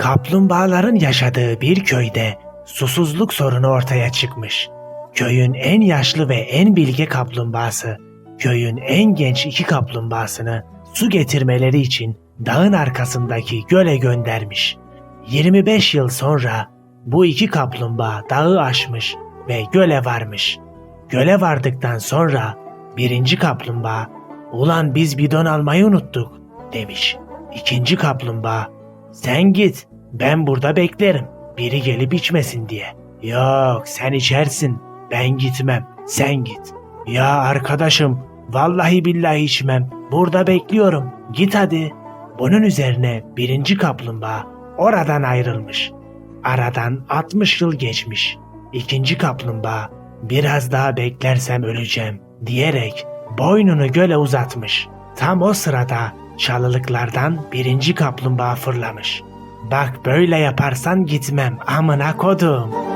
Kaplumbağaların yaşadığı bir köyde susuzluk sorunu ortaya çıkmış. Köyün en yaşlı ve en bilge kaplumbağası, köyün en genç iki kaplumbağasını su getirmeleri için dağın arkasındaki göle göndermiş. 25 yıl sonra bu iki kaplumbağa dağı aşmış ve göle varmış. Göle vardıktan sonra birinci kaplumbağa "Ulan biz bidon almayı unuttuk." demiş. İkinci kaplumbağa "Sen git, ben burada beklerim. Biri gelip içmesin diye." "Yok, sen içersin. Ben gitmem. Sen git." "Ya arkadaşım, vallahi billahi içmem. Burada bekliyorum. Git hadi." Bunun üzerine birinci kaplumbağa oradan ayrılmış. Aradan 60 yıl geçmiş. İkinci kaplumbağa biraz daha beklersem öleceğim diyerek boynunu göle uzatmış. Tam o sırada çalılıklardan birinci kaplumbağa fırlamış. Bak böyle yaparsan gitmem amına kodum.